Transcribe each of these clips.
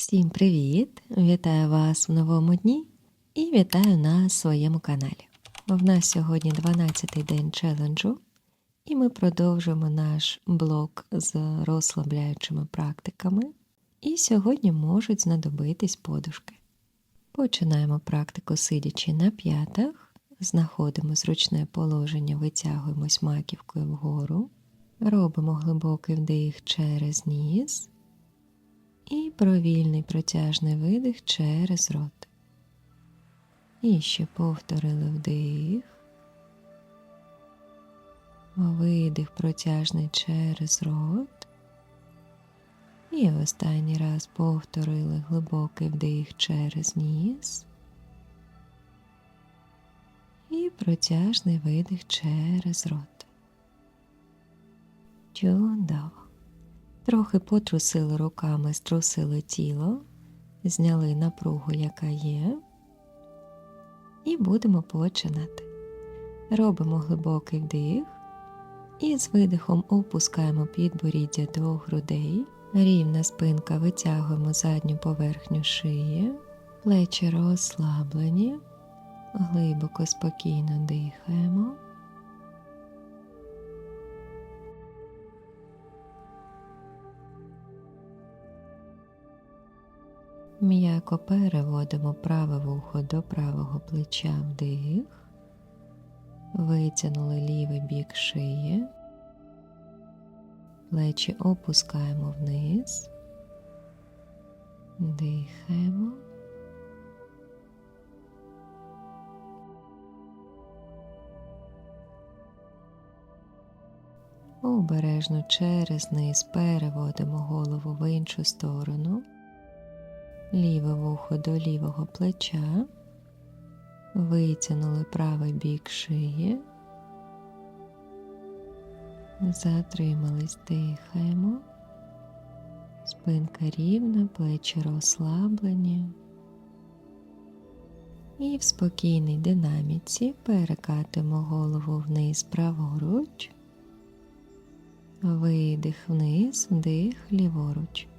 Всім привіт! Вітаю вас в новому дні і вітаю на своєму каналі. В нас сьогодні 12-й день челенджу, і ми продовжуємо наш блок з розслабляючими практиками. І сьогодні можуть знадобитись подушки. Починаємо практику сидячи на п'ятах, знаходимо зручне положення, витягуємось маківкою вгору, робимо глибокий вдих через ніс. І провільний протяжний видих через рот. І ще повторили вдих. Видих протяжний через рот. І в останній раз повторили глибокий вдих через ніс. І протяжний видих через рот. Чудово. Трохи потрусили руками, струсили тіло, зняли напругу, яка є, і будемо починати. Робимо глибокий вдих і з видихом опускаємо підборіддя до грудей, рівна спинка витягуємо задню поверхню шиї, плечі розслаблені, глибоко, спокійно дихаємо. М'яко переводимо праве вухо до правого плеча вдих, витягнули лівий бік шиї, плечі опускаємо вниз, дихаємо. Обережно через низ переводимо голову в іншу сторону ліве вухо до лівого плеча, витягнули правий бік шиї, затримались, дихаємо, спинка рівна, плечі розслаблені. І в спокійній динаміці перекатимо голову вниз праворуч, видих вниз, вдих ліворуч.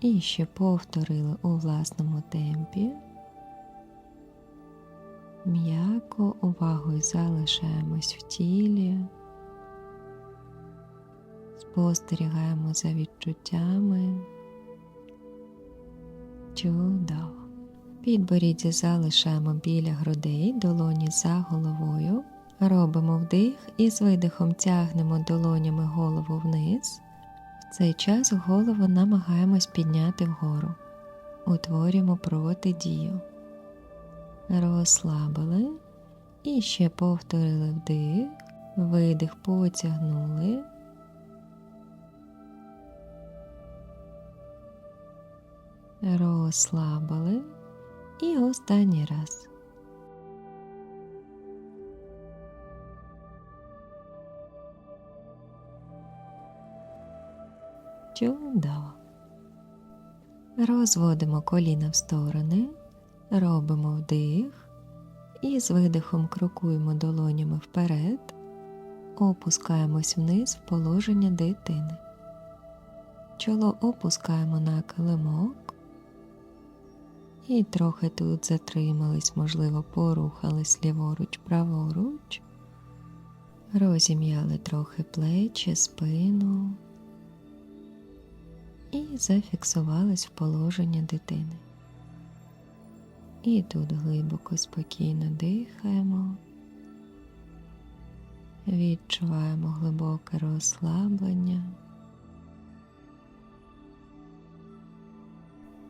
І ще повторили у власному темпі. М'яко увагою залишаємось в тілі, спостерігаємо за відчуттями. Чудово. Підборіддя залишаємо біля грудей, долоні за головою. Робимо вдих і з видихом тягнемо долонями голову вниз. Цей час голову намагаємось підняти вгору. Утворюємо протидію. Розслабили і ще повторили вдих, видих потягнули. Розслабили і останній раз. Чудово. Розводимо коліна в сторони, робимо вдих і з видихом крокуємо долонями вперед, опускаємось вниз в положення дитини. Чоло опускаємо на килимок і трохи тут затримались, можливо, порухались ліворуч, праворуч, розім'яли трохи плечі, спину і зафіксувались в положення дитини. І тут глибоко, спокійно дихаємо, відчуваємо глибоке розслаблення.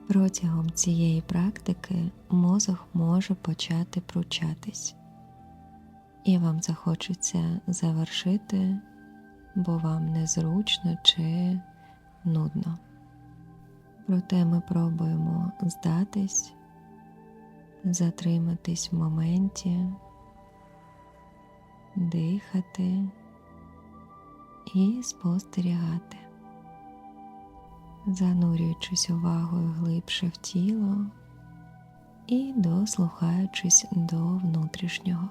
Протягом цієї практики мозок може почати пручатись, і вам захочеться завершити, бо вам незручно чи нудно. Проте ми пробуємо здатись, затриматись в моменті, дихати і спостерігати, занурюючись увагою глибше в тіло і дослухаючись до внутрішнього.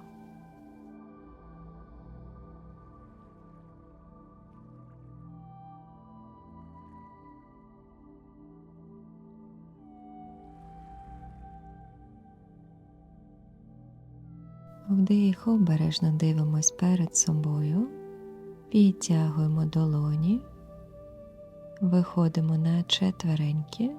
Вдих, обережно дивимось перед собою, підтягуємо долоні, виходимо на четвереньки,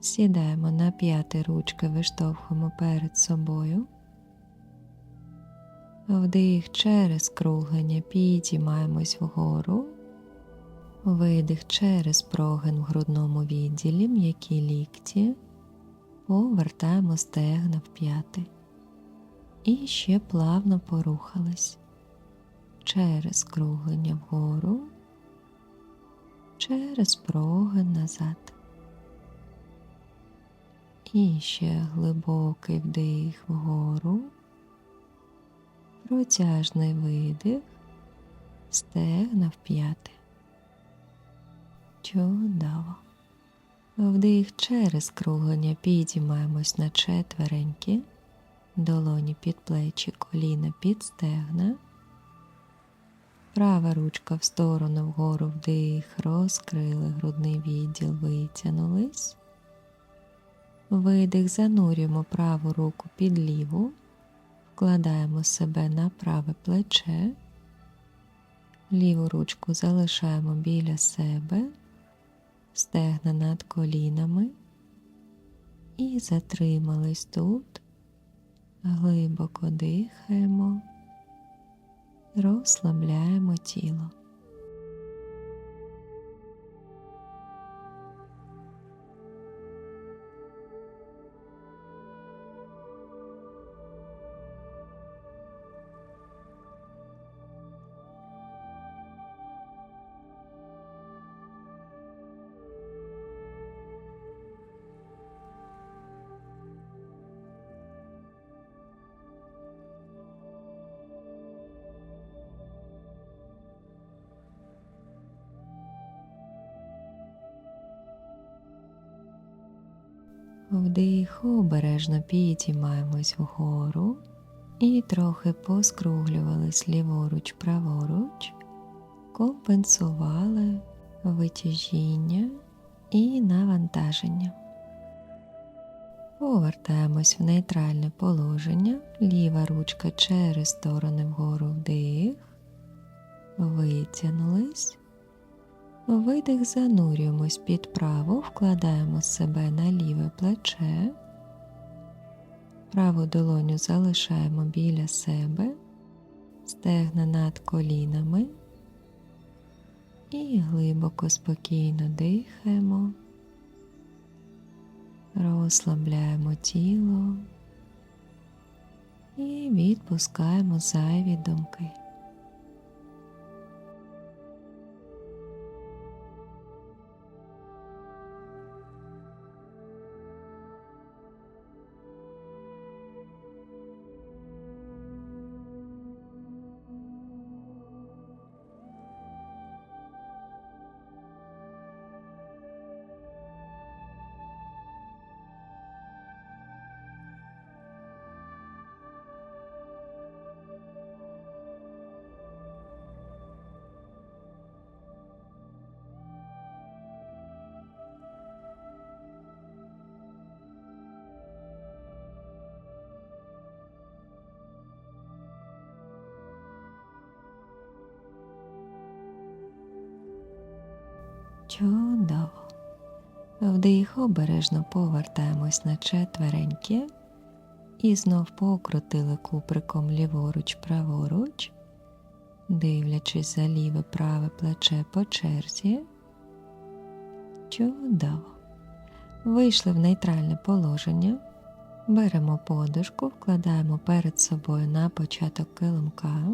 сідаємо на п'яти ручки, виштовхуємо перед собою. Вдих через круглення підіймаємось вгору, видих через прогин в грудному відділі, м'які лікті, повертаємо стегна в п'яти. І ще плавно порухались через круглення вгору, через прогин назад. І ще глибокий вдих вгору протяжний видих, стегна в п'яти. Чудово. Вдих через круглення підіймаємось на четвереньки, долоні під плечі, коліна під стегна. Права ручка в сторону вгору вдих, розкрили грудний відділ, витягнулись. Видих, занурюємо праву руку під ліву, вкладаємо себе на праве плече, ліву ручку залишаємо біля себе, стегна над колінами і затримались тут, глибоко дихаємо, розслабляємо тіло. Вдих, обережно підіймаємось вгору і трохи поскруглювались ліворуч, праворуч, компенсували витяжіння і навантаження. Повертаємось в нейтральне положення, ліва ручка через сторони вгору вдих, витягнулись. Видих занурюємось під праву, вкладаємо себе на ліве плече, праву долоню залишаємо біля себе, стегна над колінами. І глибоко спокійно дихаємо, розслабляємо тіло. І відпускаємо зайві думки. Чудово. Вдих обережно повертаємось на четвереньки і знов покрутили куприком ліворуч, праворуч, дивлячись за ліве праве плече по черзі. Чудово. Вийшли в нейтральне положення, беремо подушку, вкладаємо перед собою на початок килимка,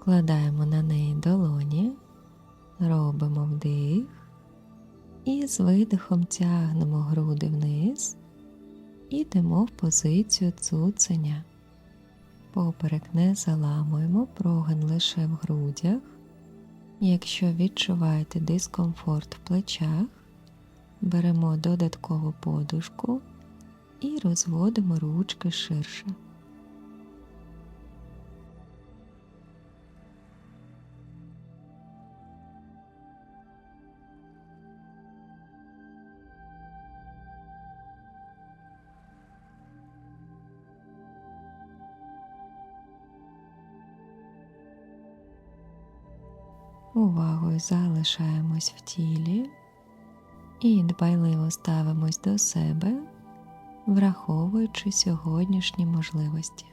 вкладаємо на неї долоні. Робимо вдих і з видихом тягнемо груди вниз, ідемо в позицію цуценя. Поперек не заламуємо, прогин лише в грудях. Якщо відчуваєте дискомфорт в плечах, беремо додаткову подушку і розводимо ручки ширше. Увагою залишаємось в тілі і дбайливо ставимось до себе, враховуючи сьогоднішні можливості.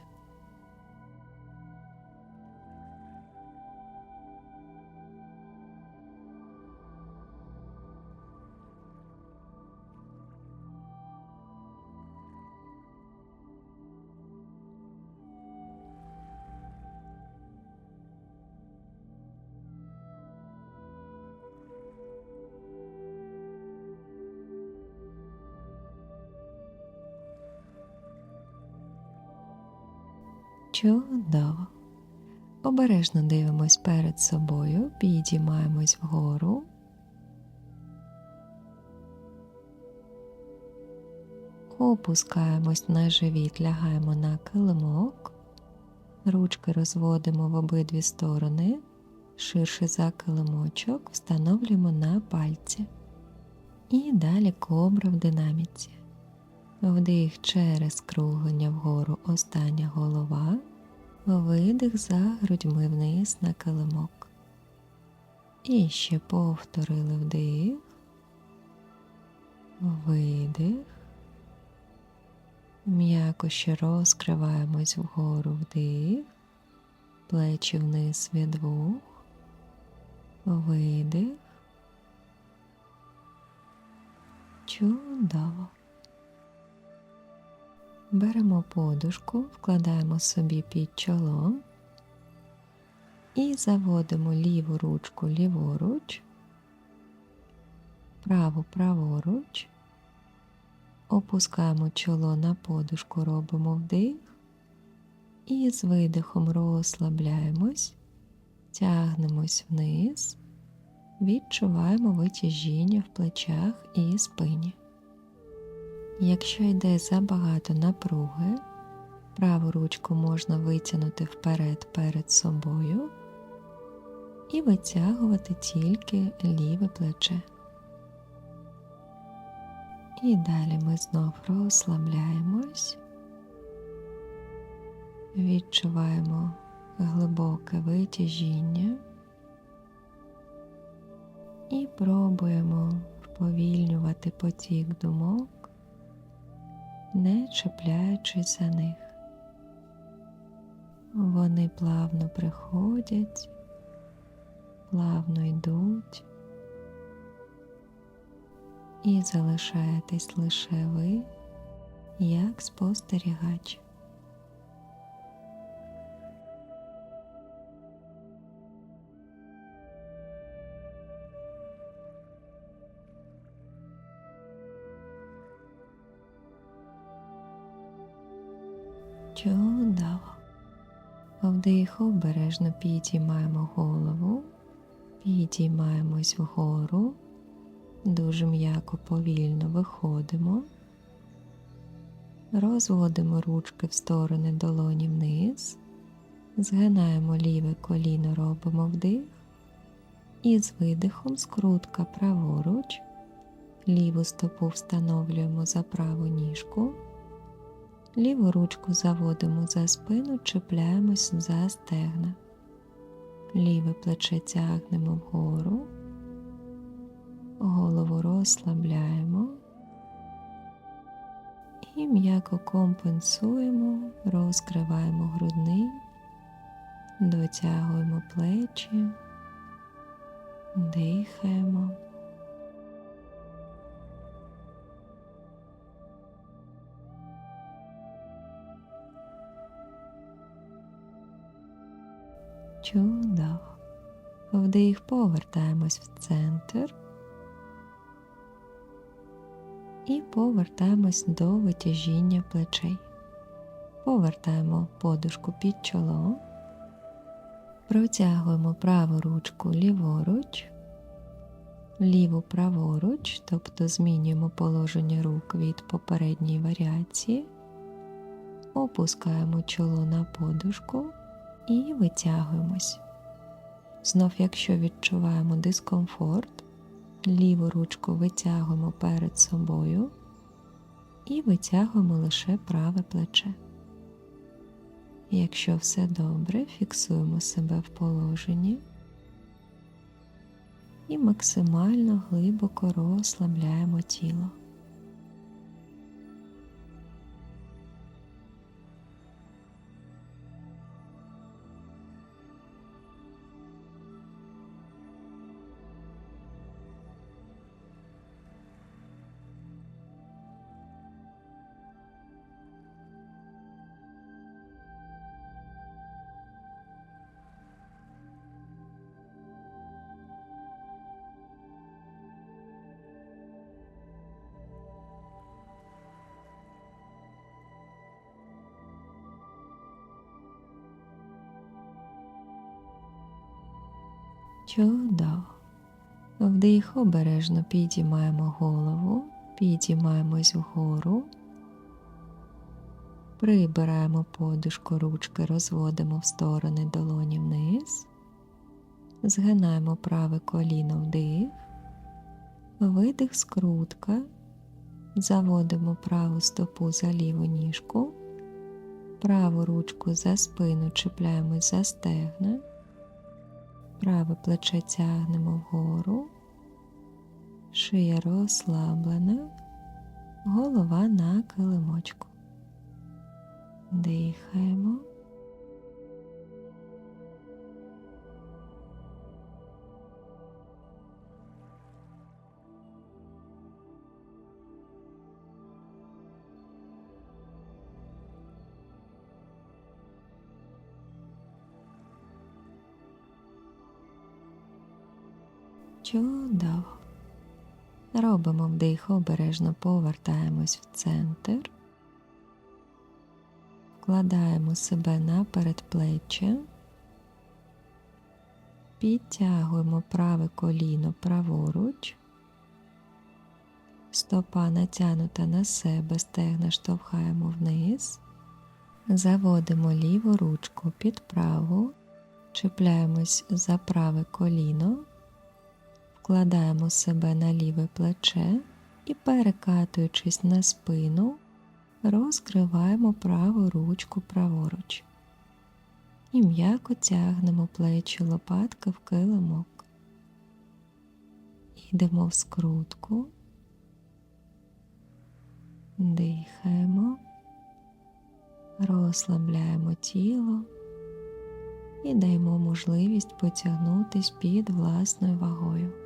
Обережно дивимось перед собою, підіймаємось вгору. Опускаємось на живіт, лягаємо на килимок, ручки розводимо в обидві сторони, ширше за килимочок, встановлюємо на пальці. І далі кобра в динаміці. Вдих через круглення вгору остання голова, видих за грудьми вниз на килимок. І ще повторили вдих, видих. М'яко ще розкриваємось вгору вдих, плечі вниз від вух, видих. Чудово. Беремо подушку, вкладаємо собі під чоло і заводимо ліву ручку ліворуч, праву праворуч, опускаємо чоло на подушку, робимо вдих і з видихом розслабляємось, тягнемось вниз, відчуваємо витяжіння в плечах і спині. Якщо йде забагато напруги, праву ручку можна витягнути вперед перед собою і витягувати тільки ліве плече. І далі ми знов розслабляємось, відчуваємо глибоке витяжіння і пробуємо вповільнювати потік думок не чіпляючись за них. Вони плавно приходять, плавно йдуть, і залишаєтесь лише ви як спостерігач. Чудово. Вдих обережно підіймаємо голову, підіймаємось вгору, дуже м'яко повільно виходимо, розводимо ручки в сторони долоні вниз, згинаємо ліве коліно, робимо вдих і з видихом скрутка праворуч, ліву стопу встановлюємо за праву ніжку. Ліву ручку заводимо за спину, чіпляємось за стегна. Ліве плече тягнемо вгору, голову розслабляємо і м'яко компенсуємо, розкриваємо грудний, дотягуємо плечі, дихаємо. Чудово. Вдих повертаємось в центр. І повертаємось до витяжіння плечей. Повертаємо подушку під чоло, протягуємо праву ручку ліворуч, ліву праворуч, тобто змінюємо положення рук від попередньої варіації, опускаємо чоло на подушку і витягуємось. Знов, якщо відчуваємо дискомфорт, ліву ручку витягуємо перед собою і витягуємо лише праве плече. Якщо все добре, фіксуємо себе в положенні, і максимально глибоко розслабляємо тіло. Чудово. Вдих обережно підіймаємо голову, підіймаємось вгору, прибираємо подушку ручки, розводимо в сторони долоні вниз, згинаємо праве коліно вдих, видих скрутка, заводимо праву стопу за ліву ніжку, праву ручку за спину чіпляємось за стегна. Праве плече тягнемо вгору, шия розслаблена, голова на килимочку. Дихаємо. Чудово. Робимо вдих, обережно повертаємось в центр, вкладаємо себе на передплеччя, підтягуємо праве коліно праворуч, стопа натягнута на себе, стегна штовхаємо вниз, заводимо ліву ручку під праву, чіпляємось за праве коліно вкладаємо себе на ліве плече і, перекатуючись на спину, розкриваємо праву ручку праворуч. І м'яко тягнемо плечі лопатки в килимок. Йдемо в скрутку, дихаємо, розслабляємо тіло і даємо можливість потягнутись під власною вагою.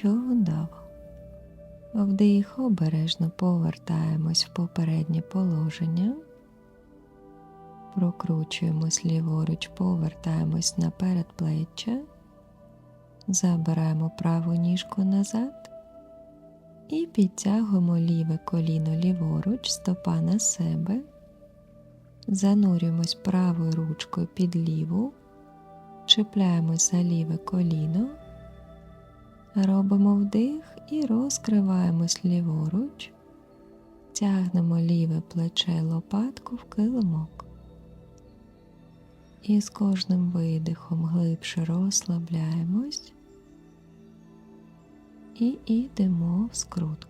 Чудово. Вдих обережно повертаємось в попереднє положення, прокручуємось ліворуч, повертаємось на передплеччя, забираємо праву ніжку назад. І підтягуємо ліве коліно ліворуч, стопа на себе, занурюємось правою ручкою під ліву, чіпляємось за ліве коліно. Робимо вдих і розкриваємось ліворуч, тягнемо ліве плече лопатку в килимок. І з кожним видихом глибше розслабляємось і йдемо в скрутку.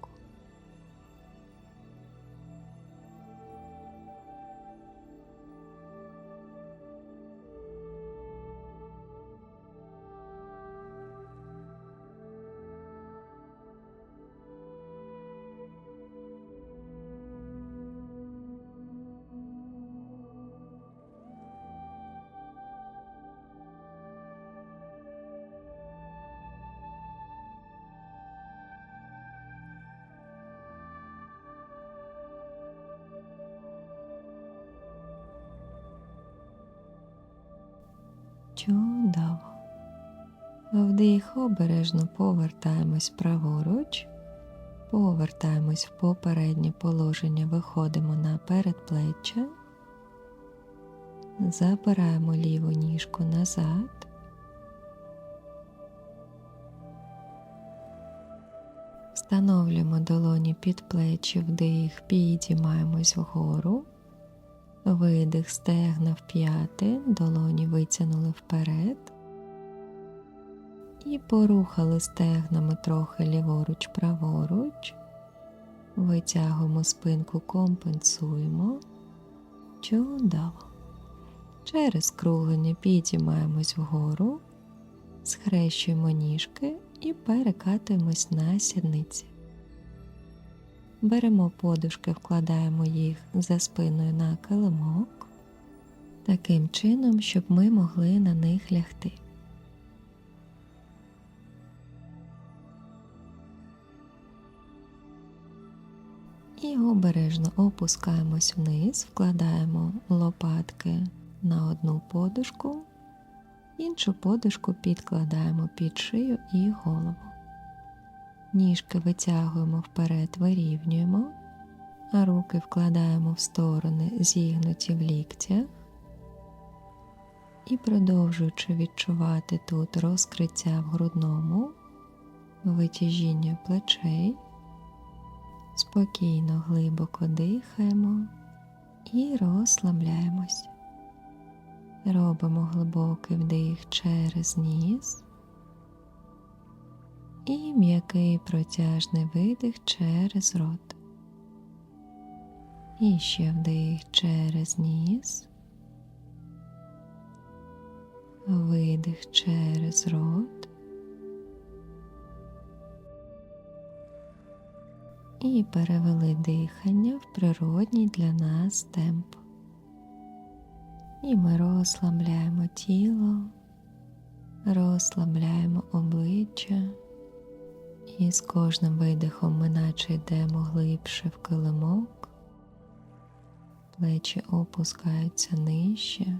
Чудово. Вдих обережно повертаємось праворуч, повертаємось в попереднє положення, виходимо на передплеччя, забираємо ліву ніжку назад, Встановлюємо долоні під плечі, вдих, підіймаємось вгору. Видих стегна в п'яти, долоні витягнули вперед. І порухали стегнами трохи ліворуч, праворуч. Витягуємо спинку, компенсуємо. Чудово. Через круглення підіймаємось вгору, схрещуємо ніжки і перекатуємось на сідниці. Беремо подушки, вкладаємо їх за спиною на килимок, таким чином, щоб ми могли на них лягти. І обережно опускаємось вниз, вкладаємо лопатки на одну подушку, іншу подушку підкладаємо під шию і голову. Ніжки витягуємо вперед, вирівнюємо, а руки вкладаємо в сторони, зігнуті в ліктях. І продовжуючи відчувати тут розкриття в грудному, витяжіння плечей, спокійно глибоко дихаємо і розслабляємось. Робимо глибокий вдих через ніс і м'який протяжний видих через рот. І ще вдих через ніс, видих через рот. І перевели дихання в природній для нас темп. І ми розслабляємо тіло, розслабляємо обличчя, і з кожним видихом ми наче йдемо глибше в килимок, плечі опускаються нижче,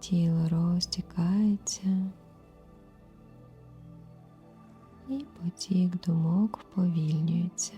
тіло розтікається, і потік думок вповільнюється.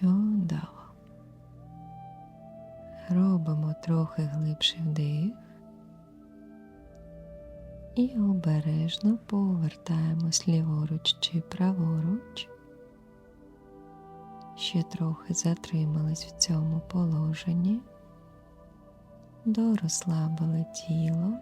Чудово. Робимо трохи глибший вдих і обережно повертаємось ліворуч чи праворуч. Ще трохи затримались в цьому положенні, дорозслабили тіло.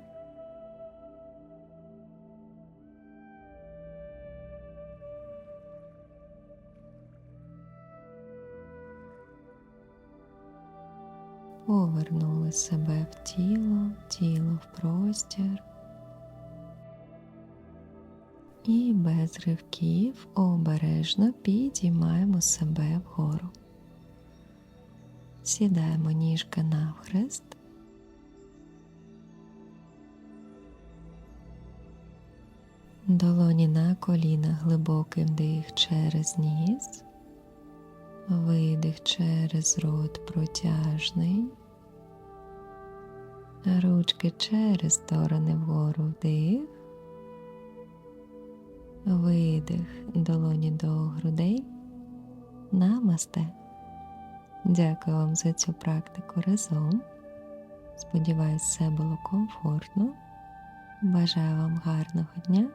Повернули себе в тіло, тіло в простір. І без ривків обережно підіймаємо себе вгору. Сідаємо ніжки навхрест. Долоні на коліна глибокий вдих через ніс, видих через рот протяжний, ручки через сторони вгору вдих, видих долоні до грудей, намасте. Дякую вам за цю практику разом. Сподіваюсь, все було комфортно. Бажаю вам гарного дня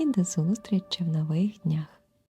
і до зустрічі в нових днях.